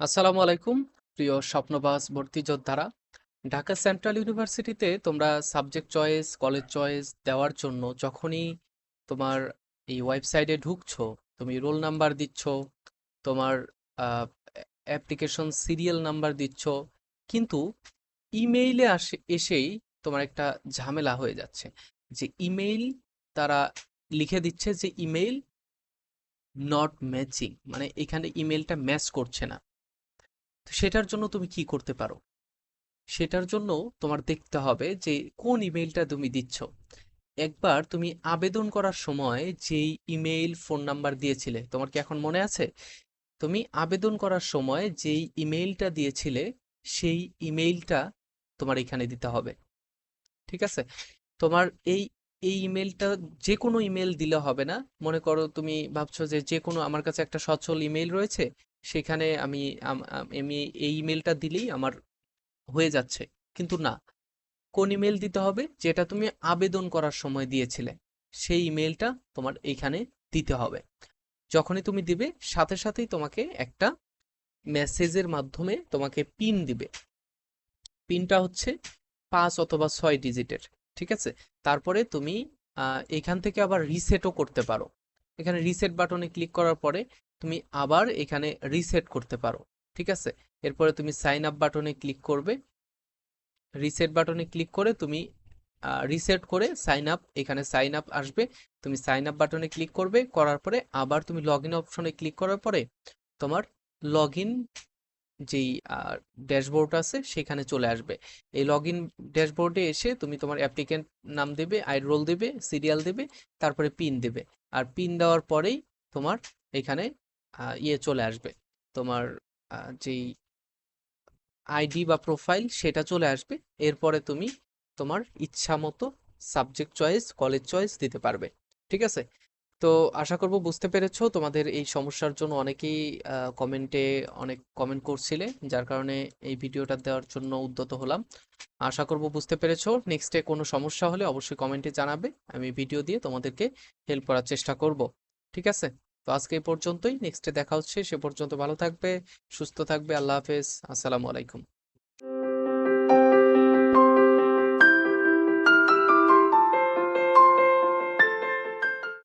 আসসালামু আলাইকুম, প্রিয় স্বপ্নবাস ভর্তি যোদ্ধারা। ঢাকা সেন্ট্রাল ইউনিভার্সিটিতে তোমরা সাবজেক্ট চয়েস, কলেজ চয়েস দেওয়ার জন্য যখনই তোমার এই ওয়েবসাইটে ঢুকছো, তুমি রোল নাম্বার দিচ্ছ, তোমার অ্যাপ্লিকেশন সিরিয়াল নাম্বার দিচ্ছ, কিন্তু ইমেইলে আসে, এসেই তোমার একটা ঝামেলা হয়ে যাচ্ছে। যে ইমেইল তারা লিখে দিচ্ছে যে ইমেইল নট ম্যাচিং মানে এখানে ইমেলটা ম্যাচ করছে না। তো সেটার জন্য তুমি কি করতে পারো? সেটার জন্য তোমার দেখতে হবে যে কোন ইমেইলটা তুমি দিচ্ছ। একবার তুমি আবেদন করার সময় যেই ইমেইল ফোন নাম্বার দিয়েছিলে, তোমার কি এখন মনে আছে? তুমি আবেদন করার সময় যেই ইমেইলটা দিয়েছিলে, সেই ইমেইলটা তোমার এখানে দিতে হবে। ঠিক আছে? তোমার এই এই ইমেলটা যে কোনো ইমেল দিলে হবে না। মনে করো তুমি ভাবছ যে যে কোনো আমার কাছে একটা সচল ইমেল রয়েছে সেখানে আমি, আম- এই ইমেলটা দিলেই আমার হয়ে যাচ্ছে। কিন্তু না, কোন ইমেল দিতে হবে যেটা তুমি আবেদন করার সময় দিয়েছিলে? সেই ইমেলটা তোমার এইখানে দিতে হবে। যখনই তুমি দিবে, সাথে সাথেই তোমাকে একটা মেসেজের মাধ্যমে তোমাকে পিন দিবে। পিনটা হচ্ছে পাঁচ অথবা ছয় ডিজিটের ঠিক আছে? তারপরে তুমি এখান থেকে আবার রিসেটও করতে পারো। এখানে রিসেট বাটনে ক্লিক করার পরে তুমি আবার এখানে রিসেট করতে পারো, ঠিক আছে? এরপরে তুমি সাইন আপ বাটনে ক্লিক করবে। রিসেট বাটনে ক্লিক করে তুমি রিসেট করে সাইন আপ এখানে সাইন আপ আসবে। তুমি সাইন আপ বাটনে ক্লিক করবে, করার পরে আবার তুমি লগ ইন অপশনে ক্লিক করার পরে তোমার লগ ইন যেই ড্যাশবোর্ড আছে সেখানে চলে আসবে। এই লগ ইন ড্যাশবোর্ডে এসে তুমি তোমার অ্যাপ্লিকেন্ট নাম দেবে আই রোল দেবে সিরিয়াল দেবে, তারপরে পিন দেবে। আর পিন দেওয়ার পরেই তোমার এখানে ইয়ে চলে আসবে। তোমার যেই আইডি বা প্রোফাইল সেটা চলে আসবে। এরপরে তুমি তোমার ইচ্ছা মতো সাবজেক্ট চয়েস কলেজ চয়েস দিতে পারবে। ঠিক আছে? তো আশা করব বুঝতে পেরেছ, তোমাদের এই সমস্যার জন্য অনেকেই কমেন্টে অনেক কমেন্ট করছিলে, যার কারণে এই ভিডিওটা দেওয়ার জন্য উদ্যত হলাম। আশা করব বুঝতে পেরেছ নেক্সটে কোনো সমস্যা হলে অবশ্যই কমেন্টে জানাবে, আমি ভিডিও দিয়ে তোমাদেরকে হেল্প করার চেষ্টা করব, ঠিক আছে? তো আজকে এই পর্যন্তই নেক্সটে দেখা হচ্ছে, সে পর্যন্ত ভালো থাকবে, সুস্থ থাকবে, আল্লাহ হাফেজ, আসসালামু আলাইকুম।